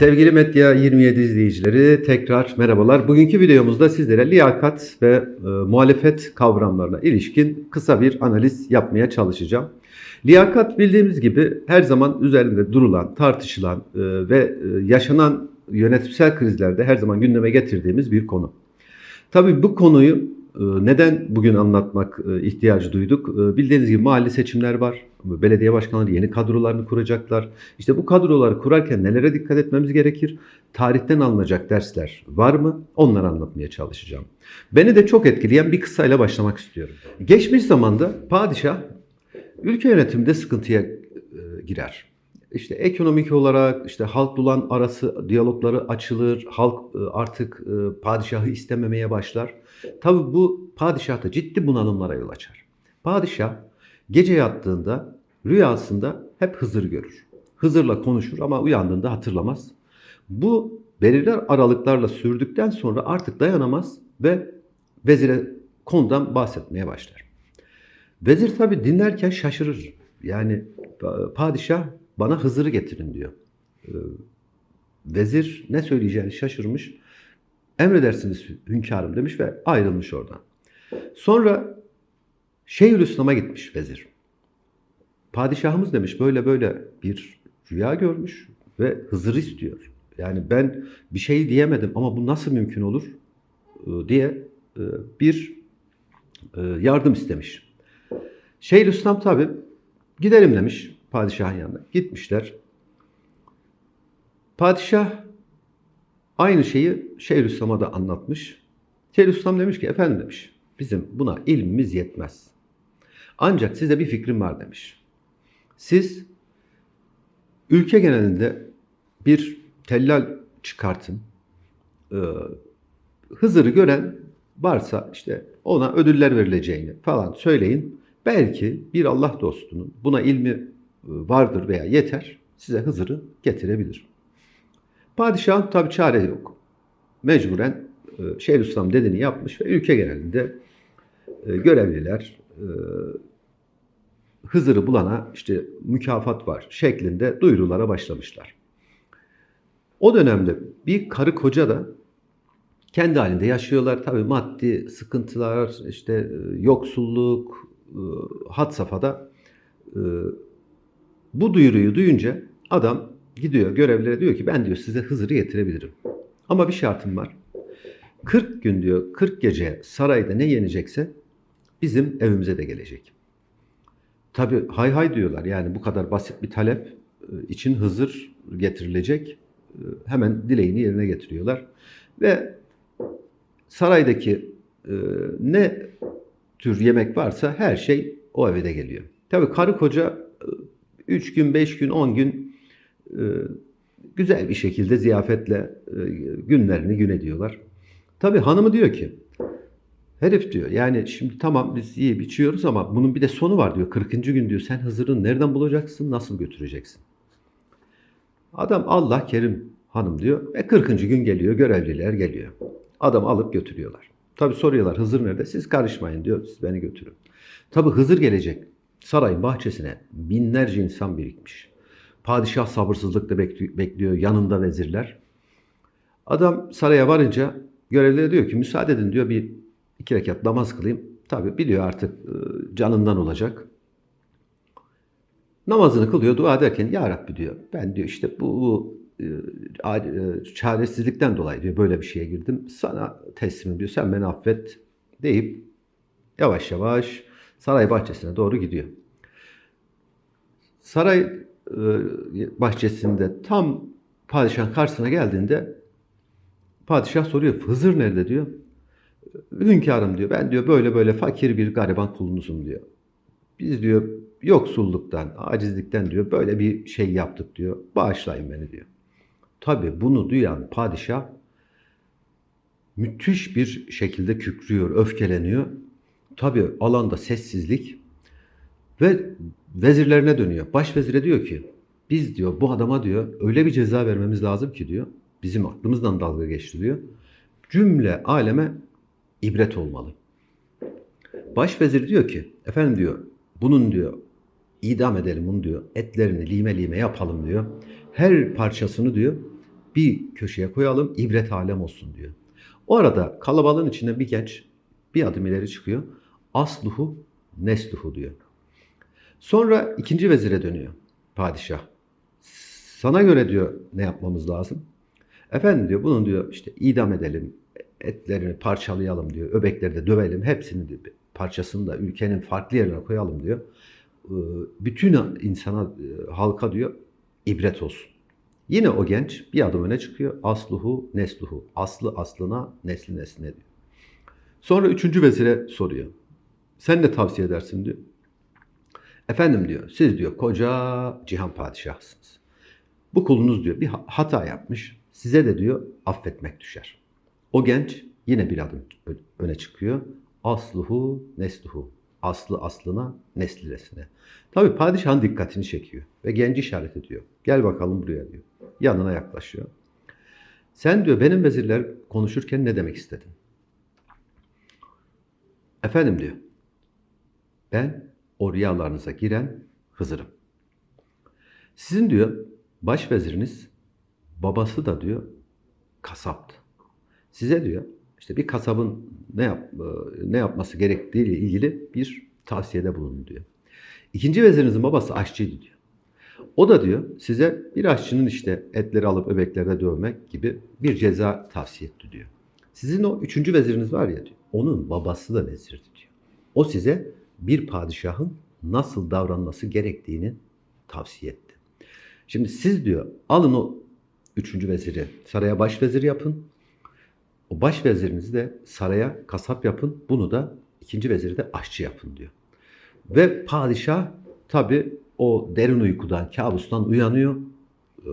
Sevgili Medya 27 izleyicileri tekrar merhabalar. Bugünkü videomuzda sizlere liyakat ve e, muhalefet kavramlarına ilişkin kısa bir analiz yapmaya çalışacağım. Liyakat bildiğimiz gibi her zaman üzerinde durulan, tartışılan e, ve e, yaşanan yönetimsel krizlerde her zaman gündeme getirdiğimiz bir konu. Tabii bu konuyu neden bugün anlatmak e, ihtiyacı duyduk? E, Bildiğiniz gibi mahalle seçimler var. Belediye başkanları yeni kadrolarını kuracaklar. İşte bu kadroları kurarken nelere dikkat etmemiz gerekir? Tarihten alınacak dersler var mı? Onları anlatmaya çalışacağım. Beni de çok etkileyen bir kıssayla başlamak istiyorum. Geçmiş zamanda padişah ülke yönetiminde sıkıntıya e, girer. İşte ekonomik olarak işte halkla arası diyalogları açılır. Halk e, artık e, padişahı istememeye başlar. Tabii bu padişahta ciddi bunalımlara yol açar. Padişah gece yattığında rüyasında hep Hızır görür. Hızır'la konuşur ama uyandığında hatırlamaz. Bu belirli aralıklarla sürdükten sonra artık dayanamaz ve vezire konudan bahsetmeye başlar. Vezir tabi dinlerken şaşırır. Yani pa- padişah bana Hızır'ı getirin diyor. Ee, Vezir ne söyleyeceğini şaşırmış. Emredersiniz hünkârım demiş ve ayrılmış oradan. Sonra Şeyhülislam'a gitmiş vezir. Padişahımız demiş böyle böyle bir rüya görmüş ve Hızır istiyor. Yani ben bir şey diyemedim ama bu nasıl mümkün olur Ee, diye e, bir e, yardım istemiş. Şeyhülislam tabi gidelim demiş padişahın yanına. Gitmişler. Padişah aynı şeyi Şeyhülislam'a da anlatmış. Şeyhülislam demiş ki efendim demiş bizim buna ilmimiz yetmez. Ancak size bir fikrim var demiş. Siz ülke genelinde bir tellal çıkartın. Ee, Hızır'ı gören varsa işte ona ödüller verileceğini falan söyleyin. Belki bir Allah dostunun buna ilmi vardır veya yeter size Hızır'ı getirebilir. Padişahın tabi çare yok. Mecburen e, Şeyhülislam dediğini yapmış ve ülke genelinde e, görevliler e, Hızır'ı bulana işte mükafat var şeklinde duyurulara başlamışlar. O dönemde bir karı koca da kendi halinde yaşıyorlar. Tabii maddi sıkıntılar, işte yoksulluk, had safhada. Bu duyuruyu duyunca adam gidiyor görevlere diyor ki ben diyor size Hızır'ı getirebilirim. Ama bir şartım var. 40 gün diyor 40 gece sarayda ne yenecekse bizim evimize de gelecek. Tabi hay hay diyorlar yani bu kadar basit bir talep e, için Hızır getirilecek. E, Hemen dileğini yerine getiriyorlar. Ve saraydaki e, ne tür yemek varsa her şey o eve de geliyor. Tabi karı koca 3 gün, 5 gün, 10 gün e, güzel bir şekilde ziyafetle e, günlerini gün ediyorlar. Tabi hanımı diyor ki herif diyor yani şimdi tamam biz yiyip içiyoruz ama bunun bir de sonu var diyor. 40. gün diyor sen Hızır'ı nereden bulacaksın, nasıl götüreceksin? Adam Allah Kerim hanım diyor ve 40. gün geliyor görevliler geliyor. Adam alıp götürüyorlar. Tabi soruyorlar Hızır nerede? Siz karışmayın diyor siz beni götürün. Tabi Hızır gelecek. Sarayın bahçesine binlerce insan birikmiş. Padişah sabırsızlıkla bekli- bekliyor yanında vezirler. Adam saraya varınca görevlere diyor ki müsaade edin diyor bir iki rekat namaz kılayım. Tabi biliyor artık canından olacak. Namazını kılıyor, dua ederken Ya Rabbi diyor. Ben diyor işte bu, bu çaresizlikten dolayı diyor böyle bir şeye girdim. Sana teslimim diyor. Sen beni affet deyip yavaş yavaş saray bahçesine doğru gidiyor. Saray e, bahçesinde tam padişahın karşısına geldiğinde padişah soruyor Hızır nerede diyor. Hünkârım diyor ben diyor böyle böyle fakir bir gariban kulunuzum diyor. Biz diyor yoksulluktan, acizlikten diyor böyle bir şey yaptık diyor. Bağışlayın beni diyor. Tabi bunu duyan padişah müthiş bir şekilde kükrüyor, öfkeleniyor. Tabi alanda sessizlik ve vezirlerine dönüyor. Başvezire diyor ki biz diyor bu adama diyor öyle bir ceza vermemiz lazım ki diyor. Bizim aklımızdan dalga geçti diyor. Cümle aleme ibret olmalı. Başvezir diyor ki efendim diyor bunun diyor idam edelim bunu diyor. Etlerini lime lime yapalım diyor. Her parçasını diyor bir köşeye koyalım, ibret alem olsun diyor. O arada kalabalığın içinde bir genç bir adım ileri çıkıyor. Asluhu nesluhu diyor. Sonra ikinci vezire dönüyor padişah. Sana göre diyor ne yapmamız lazım? Efendim diyor bunun diyor işte idam edelim, etlerini parçalayalım diyor, öbekleri de dövelim, hepsini diyor, parçasını da ülkenin farklı yerine koyalım diyor. Ee, Bütün insana, e, halka diyor ibret olsun. Yine o genç bir adım öne çıkıyor. Asluhu nesluhu. Aslı aslına, nesli nesline diyor. Sonra üçüncü vezire soruyor. Sen ne tavsiye edersin diyor. Efendim diyor, siz diyor koca cihan padişahsınız. Bu kulunuz diyor bir ha- hata yapmış. Size de diyor affetmek düşer. O genç yine bir adım öne çıkıyor. Asluhu nesluhu. Aslı aslına, nesli nesline. Tabi padişahın dikkatini çekiyor ve genci işaret ediyor. Gel bakalım buraya diyor. Yanına yaklaşıyor. Sen diyor benim vezirler konuşurken ne demek istedin? Efendim diyor. Ben o rüyalarınıza giren Hızır'ım. Sizin diyor baş veziriniz babası da diyor kasaptı. Size diyor işte bir kasabın ne yap e, ne yapması gerektiği ile ilgili bir tavsiyede bulunun diyor. İkinci vezirinizin babası aşçıydı diyor. O da diyor size bir aşçının işte etleri alıp öbeklerde dövmek gibi bir ceza tavsiye etti diyor. Sizin o üçüncü veziriniz var ya diyor. Onun babası da vezirdi diyor. O size bir padişahın nasıl davranması gerektiğini tavsiye etti. Şimdi siz diyor alın o üçüncü veziri saraya baş vezir yapın. O baş vezirinizi de saraya kasap yapın. Bunu da ikinci veziri de aşçı yapın diyor. Ve padişah tabi o derin uykudan, kabustan uyanıyor. Ee,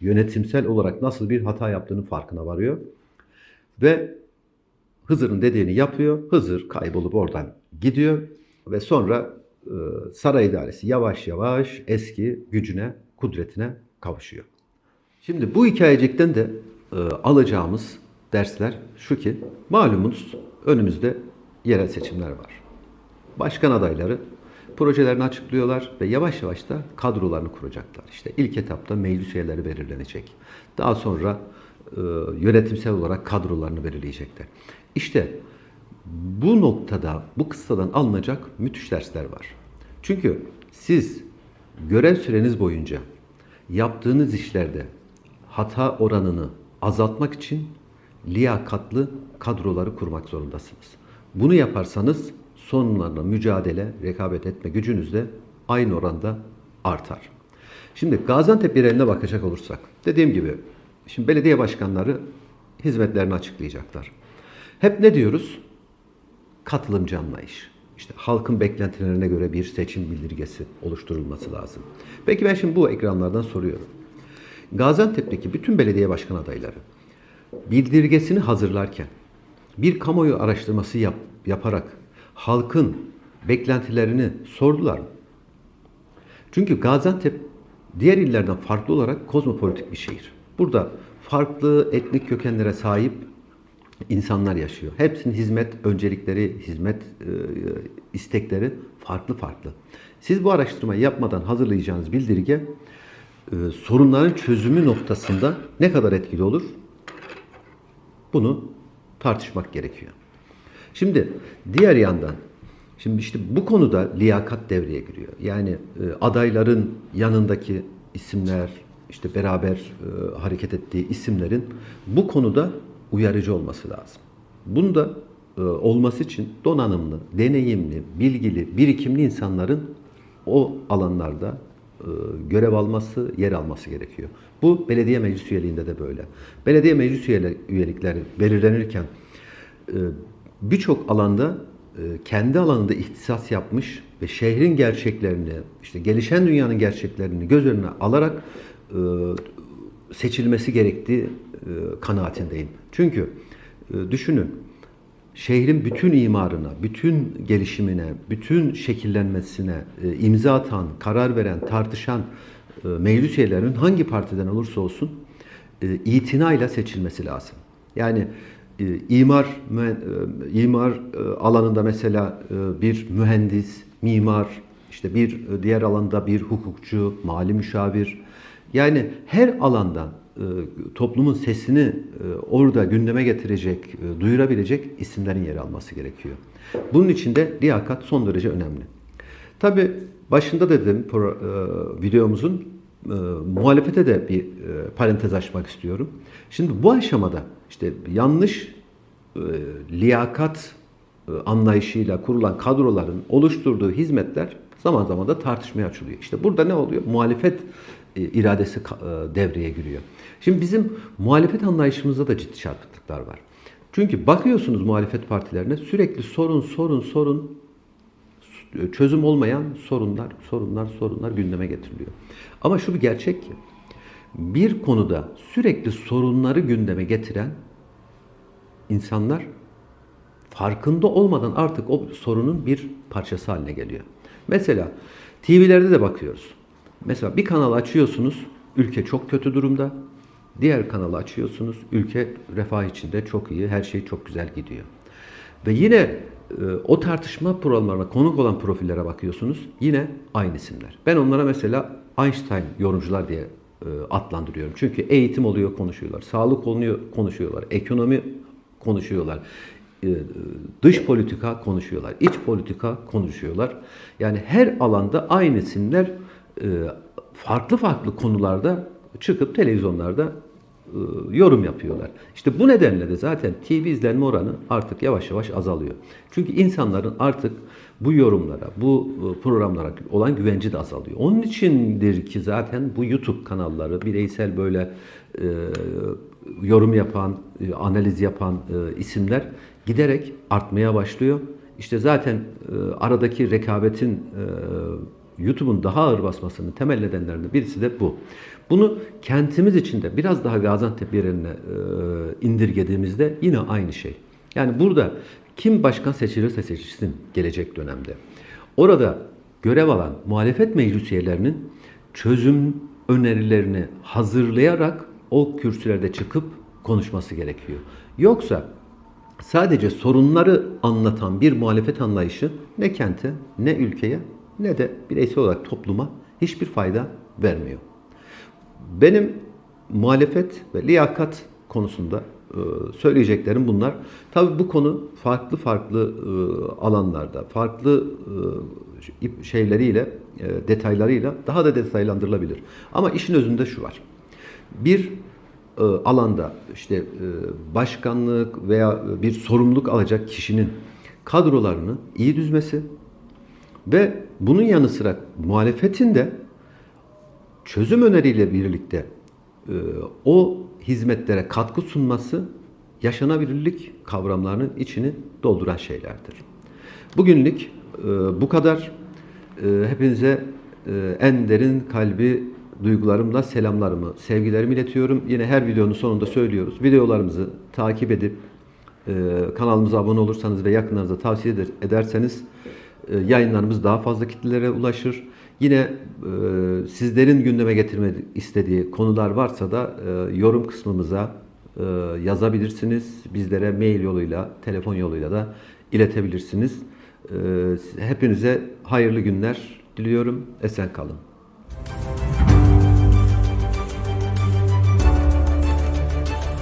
yönetimsel olarak nasıl bir hata yaptığının farkına varıyor. Ve Hızır'ın dediğini yapıyor. Hızır kaybolup oradan gidiyor ve sonra e, saray idaresi yavaş yavaş eski gücüne, kudretine kavuşuyor. Şimdi bu hikayecikten de e, alacağımız dersler şu ki malumunuz önümüzde yerel seçimler var. Başkan adayları projelerini açıklıyorlar ve yavaş yavaş da kadrolarını kuracaklar. İşte ilk etapta meclis üyeleri belirlenecek. Daha sonra e, yönetimsel olarak kadrolarını belirleyecekler. İşte bu noktada, bu kıssadan alınacak müthiş dersler var. Çünkü siz görev süreniz boyunca yaptığınız işlerde hata oranını azaltmak için liyakatlı kadroları kurmak zorundasınız. Bunu yaparsanız sorunlarla mücadele, rekabet etme gücünüz de aynı oranda artar. Şimdi Gaziantep yereline bakacak olursak, dediğim gibi şimdi belediye başkanları hizmetlerini açıklayacaklar. Hep ne diyoruz? Katılımcı anlayış. İşte halkın beklentilerine göre bir seçim bildirgesi oluşturulması lazım. Peki ben şimdi bu ekranlardan soruyorum. Gaziantep'teki bütün belediye başkan adayları bildirgesini hazırlarken bir kamuoyu araştırması yap, yaparak halkın beklentilerini sordular mı? Çünkü Gaziantep diğer illerden farklı olarak kozmopolitik bir şehir. Burada farklı etnik kökenlere sahip insanlar yaşıyor. Hepsinin hizmet öncelikleri, hizmet e, istekleri farklı farklı. Siz bu araştırmayı yapmadan hazırlayacağınız bildirge e, sorunların çözümü noktasında ne kadar etkili olur? Bunu tartışmak gerekiyor. Şimdi diğer yandan şimdi işte bu konuda liyakat devreye giriyor. Yani e, adayların yanındaki isimler işte beraber e, hareket ettiği isimlerin bu konuda uyarıcı olması lazım. Bunu da e, olması için donanımlı, deneyimli, bilgili, birikimli insanların o alanlarda e, görev alması, yer alması gerekiyor. Bu belediye meclis üyeliğinde de böyle. Belediye meclis üyelikleri belirlenirken e, birçok alanda e, kendi alanında ihtisas yapmış ve şehrin gerçeklerini, işte gelişen dünyanın gerçeklerini göz önüne alarak e, seçilmesi gerektiği e, kanaatindeyim. Çünkü e, düşünün şehrin bütün imarına, bütün gelişimine, bütün şekillenmesine e, imza atan, karar veren, tartışan meclis üyelerinin hangi partiden olursa olsun itinayla seçilmesi lazım. Yani imar imar alanında mesela bir mühendis, mimar, işte bir diğer alanda bir hukukçu, mali müşavir, yani her alandan e, toplumun sesini e, orada gündeme getirecek, e, duyurabilecek isimlerin yer alması gerekiyor. Bunun için de liyakat son derece önemli. Tabi başında dedim videomuzun muhalefete de bir parantez açmak istiyorum. Şimdi bu aşamada işte yanlış liyakat anlayışıyla kurulan kadroların oluşturduğu hizmetler zaman zaman da tartışmaya açılıyor. İşte burada ne oluyor? Muhalefet iradesi ka- e, devreye giriyor. Şimdi bizim muhalefet anlayışımızda da ciddi çarpıklıklar var. Çünkü bakıyorsunuz muhalefet partilerine sürekli sorun sorun sorun çözüm olmayan sorunlar, sorunlar, sorunlar gündeme getiriliyor. Ama şu bir gerçek ki bir konuda sürekli sorunları gündeme getiren insanlar farkında olmadan artık o sorunun bir parçası haline geliyor. Mesela TV'lerde de bakıyoruz. Mesela bir kanal açıyorsunuz, ülke çok kötü durumda. Diğer kanalı açıyorsunuz, ülke refah içinde çok iyi, her şey çok güzel gidiyor. Ve yine e, o tartışma programlarına konuk olan profillere bakıyorsunuz, yine aynı isimler. Ben onlara mesela Einstein yorumcular diye e, adlandırıyorum. Çünkü eğitim oluyor konuşuyorlar, sağlık oluyor konuşuyorlar, ekonomi konuşuyorlar, e, dış politika konuşuyorlar, iç politika konuşuyorlar. Yani her alanda aynı isimler e, farklı farklı konularda çıkıp televizyonlarda e, yorum yapıyorlar. İşte bu nedenle de zaten TV izlenme oranı artık yavaş yavaş azalıyor. Çünkü insanların artık bu yorumlara, bu e, programlara olan güvenci de azalıyor. Onun içindir ki zaten bu YouTube kanalları bireysel böyle e, yorum yapan, e, analiz yapan e, isimler giderek artmaya başlıyor. İşte zaten e, aradaki rekabetin e, YouTube'un daha ağır basmasının temel nedenlerinden birisi de bu. Bunu kentimiz içinde biraz daha Gaziantep yerine e, indirgediğimizde yine aynı şey. Yani burada kim başkan seçilirse seçilsin gelecek dönemde. Orada görev alan muhalefet meclis üyelerinin çözüm önerilerini hazırlayarak o kürsülerde çıkıp konuşması gerekiyor. Yoksa sadece sorunları anlatan bir muhalefet anlayışı ne kente, ne ülkeye, ne de bireysel olarak topluma hiçbir fayda vermiyor. Benim muhalefet ve liyakat konusunda e, söyleyeceklerim bunlar. Tabii bu konu farklı farklı e, alanlarda, farklı e, şeyleriyle, detaylarıyla daha da detaylandırılabilir. Ama işin özünde şu var. Bir alanda işte başkanlık veya bir sorumluluk alacak kişinin kadrolarını iyi düzmesi ve bunun yanı sıra muhalefetin de çözüm öneriyle birlikte e, o hizmetlere katkı sunması yaşanabilirlik kavramlarının içini dolduran şeylerdir. Bugünlük e, bu kadar. E, hepinize e, en derin kalbi duygularımla selamlarımı, sevgilerimi iletiyorum. Yine her videonun sonunda söylüyoruz. Videolarımızı takip edip e, kanalımıza abone olursanız ve yakınlarınıza tavsiye eder- ederseniz e, yayınlarımız daha fazla kitlelere ulaşır. Yine e, sizlerin gündeme getirmek istediği konular varsa da e, yorum kısmımıza e, yazabilirsiniz. Bizlere mail yoluyla, telefon yoluyla da iletebilirsiniz. E, hepinize hayırlı günler diliyorum. Esen kalın.